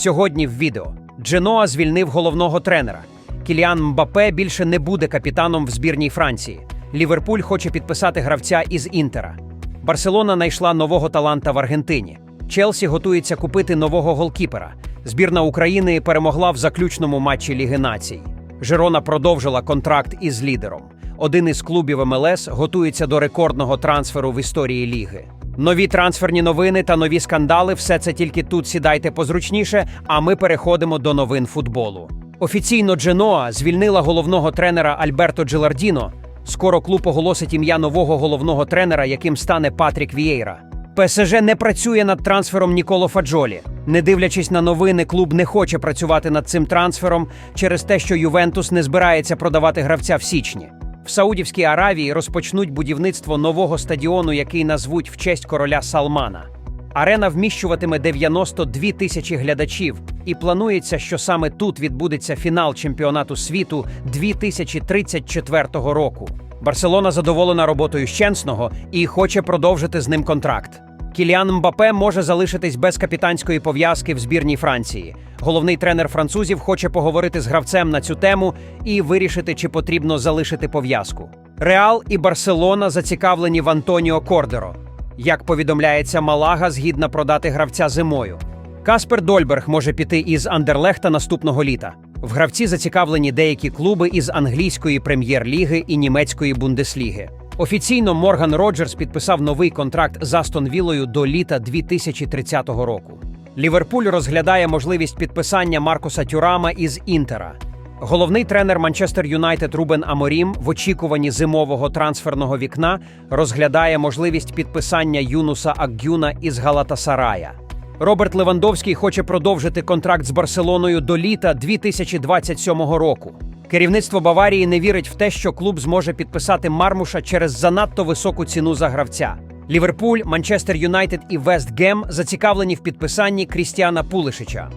Сьогодні в відео Дженоа звільнив головного тренера. Кіліан Мбапе більше не буде капітаном в збірній Франції. Ліверпуль хоче підписати гравця із Інтера. Барселона знайшла нового таланта в Аргентині. Челсі готується купити нового голкіпера. Збірна України перемогла в заключному матчі Ліги націй. Жирона продовжила контракт із лідером. Один із клубів МЛС готується до рекордного трансферу в історії ліги. Нові трансферні новини та нові скандали все це тільки тут сідайте позручніше, а ми переходимо до новин футболу. Офіційно Дженоа звільнила головного тренера Альберто Джилардіно. Скоро клуб оголосить ім'я нового головного тренера, яким стане Патрік Вієйра. ПСЖ не працює над трансфером Ніколо Фаджолі. Не дивлячись на новини, клуб не хоче працювати над цим трансфером через те, що Ювентус не збирається продавати гравця в січні. Саудівській Аравії розпочнуть будівництво нового стадіону, який назвуть в честь короля Салмана. Арена вміщуватиме 92 тисячі глядачів, і планується, що саме тут відбудеться фінал чемпіонату світу 2034 року. Барселона задоволена роботою Щенсного і хоче продовжити з ним контракт. Кіліан Мбапе може залишитись без капітанської пов'язки в збірній Франції. Головний тренер французів хоче поговорити з гравцем на цю тему і вирішити, чи потрібно залишити пов'язку. Реал і Барселона зацікавлені в Антоніо Кордеро. Як повідомляється, Малага згідна продати гравця зимою. Каспер Дольберг може піти із Андерлехта наступного літа. В гравці зацікавлені деякі клуби із англійської прем'єр-ліги і німецької бундесліги. Офіційно Морган Роджерс підписав новий контракт з Астон Віллою до літа 2030 року. Ліверпуль розглядає можливість підписання Маркоса Тюрама із Інтера. Головний тренер Манчестер Юнайтед Рубен Аморім в очікуванні зимового трансферного вікна розглядає можливість підписання Юнуса Акгюна із Галатасарая. Роберт Левандовський хоче продовжити контракт з Барселоною до літа 2027 року. Керівництво Баварії не вірить в те, що клуб зможе підписати Мармуша через занадто високу ціну за гравця. Ліверпуль, Манчестер Юнайтед і Вест Гем зацікавлені в підписанні Крістіана Пулишича.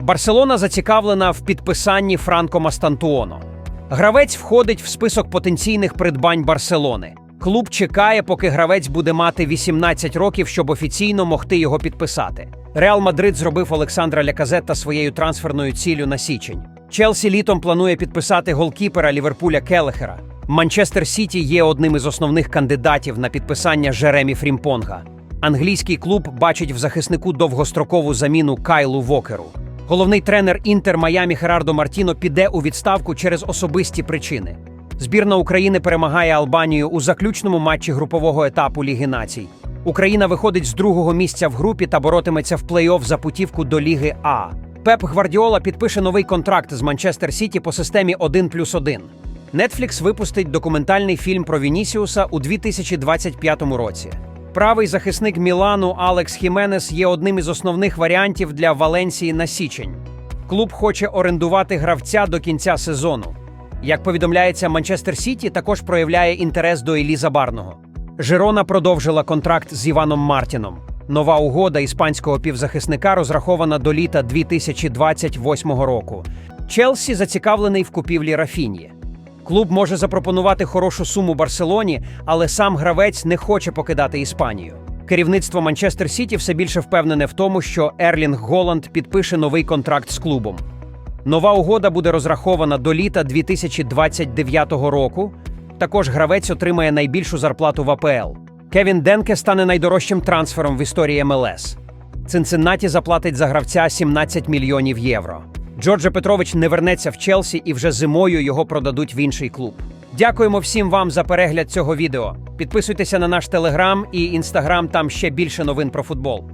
Барселона зацікавлена в підписанні Франко Мастантуоно. Гравець входить в список потенційних придбань Барселони. Клуб чекає, поки гравець буде мати 18 років, щоб офіційно могти його підписати. Реал Мадрид зробив Олександра Ляказетта своєю трансферною ціллю на січень. Челсі літом планує підписати голкіпера Ліверпуля Келехера. Манчестер Сіті є одним із основних кандидатів на підписання Жеремі Фрімпонга. Англійський клуб бачить в захиснику довгострокову заміну Кайлу Вокеру. Головний тренер Інтер Майамі Херардо Мартіно піде у відставку через особисті причини. Збірна України перемагає Албанію у заключному матчі групового етапу Ліги націй. Україна виходить з другого місця в групі та боротиметься в плей-офф за путівку до Ліги А. Пеп Гвардіола підпише новий контракт з Манчестер Сіті по системі 1 плюс 1. Netflix випустить документальний фільм про Вінісіуса у 2025 році. Правий захисник Мілану Алекс Хіменес є одним із основних варіантів для Валенсії на січень. Клуб хоче орендувати гравця до кінця сезону. Як повідомляється, Манчестер Сіті також проявляє інтерес до Еліза Барного. Жирона продовжила контракт з Іваном Мартіном. Нова угода іспанського півзахисника розрахована до літа 2028 року. Челсі зацікавлений в купівлі Рафінії. Клуб може запропонувати хорошу суму Барселоні, але сам гравець не хоче покидати Іспанію. Керівництво Манчестер Сіті все більше впевнене в тому, що Ерлінг Голланд підпише новий контракт з клубом. Нова угода буде розрахована до літа 2029 року. Також гравець отримає найбільшу зарплату в АПЛ. Кевін Денке стане найдорожчим трансфером в історії МЛС. Цинциннаті заплатить за гравця 17 мільйонів євро. Джордже Петрович не вернеться в Челсі і вже зимою його продадуть в інший клуб. Дякуємо всім вам за перегляд цього відео. Підписуйтеся на наш телеграм і інстаграм, там ще більше новин про футбол.